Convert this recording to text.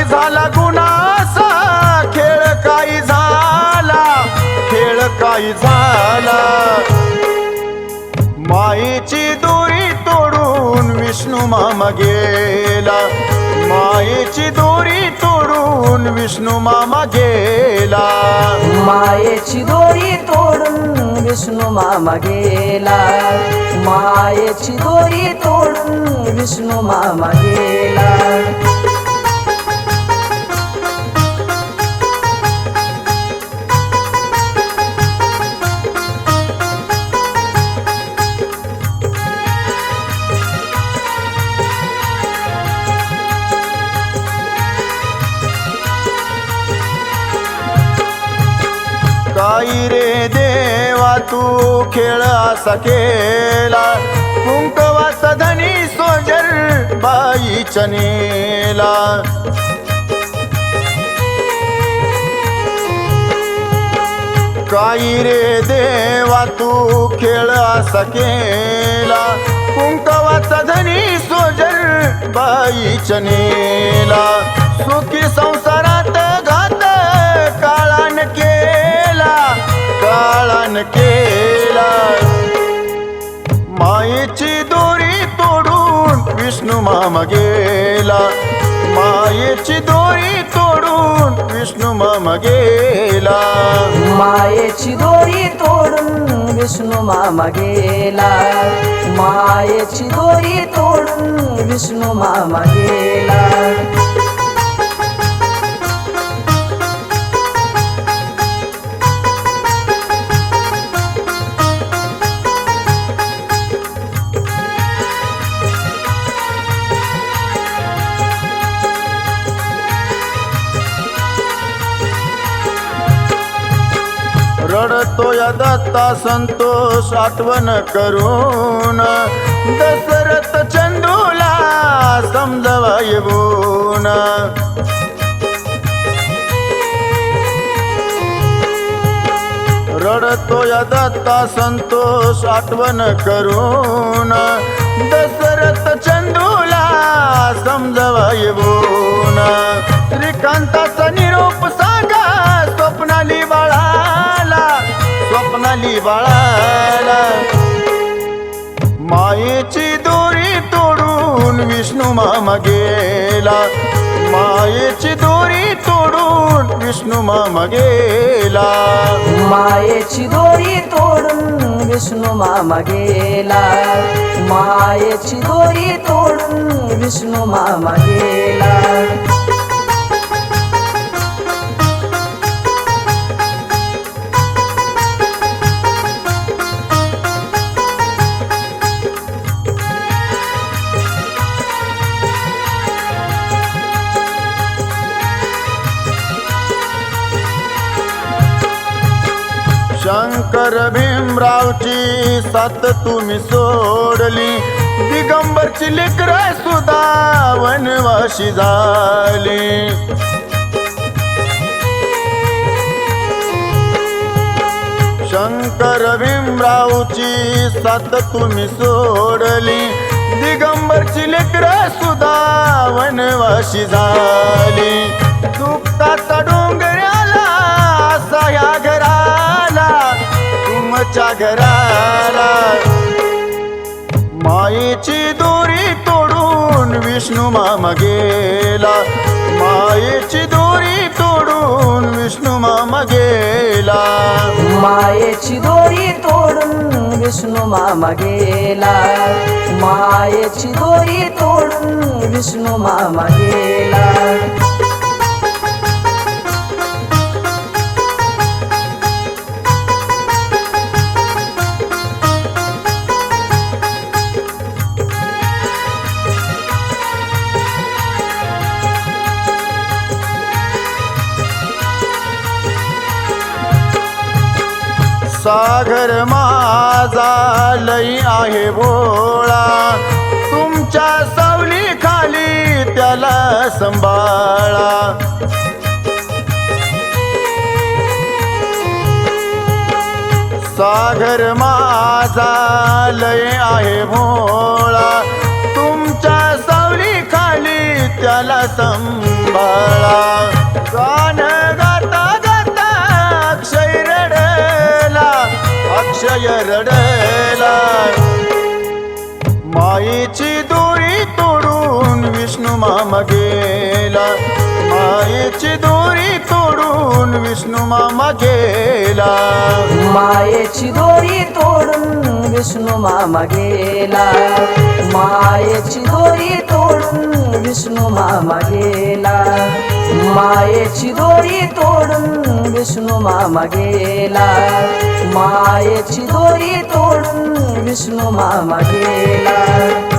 झाला गुणासा खेळ काही झाला खेळ काही झाला. मायेची दोरी तोडून विष्णू मामा गेला. मायेची दोरी तोडून विष्णू मामा गेला. मायेची दोरी तोडून विष्णू मामा गेला. मायेची दोरी तोडून विष्णू मामा गेला. आई रे देवा तू खेळ असा केला. कुंकवा धनी सोजर बाई चनेला काही रे देवा तू खेळ असा केला. कुंकवा धनी सोजर बाई चनेला सुखी संसारात केला. मायेची दोरी तोडून विष्णू मामा गेला. मायेची दोरी तोडून विष्णू मामा गेला. मायेची दोरी तोडून विष्णू मामा गेला. मायेची दोरी तोडून विष्णू मामा गेला. रडतो या दत्ता संतोष आठवण करून. दशरथ चंदूला समजवा येऊन रडतो या दत्ता संतोष आठवण करून. दशरथ चंदूला मामा गेला मायेची दोरी तोडून विष्णू माम गेला. मायेची दोरी तोडून विष्णू माम गेला. मायेची दोरी तोडून विष्णू माम गेला. शंकर भीमरावची साथ तुम्ही सोडली. दिगंबरची लेकर सुद्धा वनवाशी झाली. शंकर भीमरावची साथ तुम्ही सोडली. दिगंबरची लेकर सुद्धा वनवाशी झाली. दुःखाचा डोंगऱ्या तुमच्या मायेची दोरी तोडून विष्णू मामा गेला. मायेची दोरी तोडून विष्णू मामा गेला. मायेची दोरी तोडून विष्णू मामा गेला. मायेची दोरी तोडून विष्णू मामा गेला. सागर माझा लई आहे भोळा. तुमच्या सावली खाली त्याला संभाळा. सागर माझा लय आहे भोळा. तुमच्या सावली खाली त्याला संभाळा. अक्षय रडला. माईची दोरी तोडून विष्णू मामा गेला. मायेची दोरी तोडून विष्णू मामा गेला. मायेची दोरी तोडून विष्णू मामा गेला. मायेची दोरी तोडून विष्णू मामा गेला. मायेची दोरी तोडून विष्णू मामा गेला. मायेची दोरी तोडून विष्णू मामा गेला.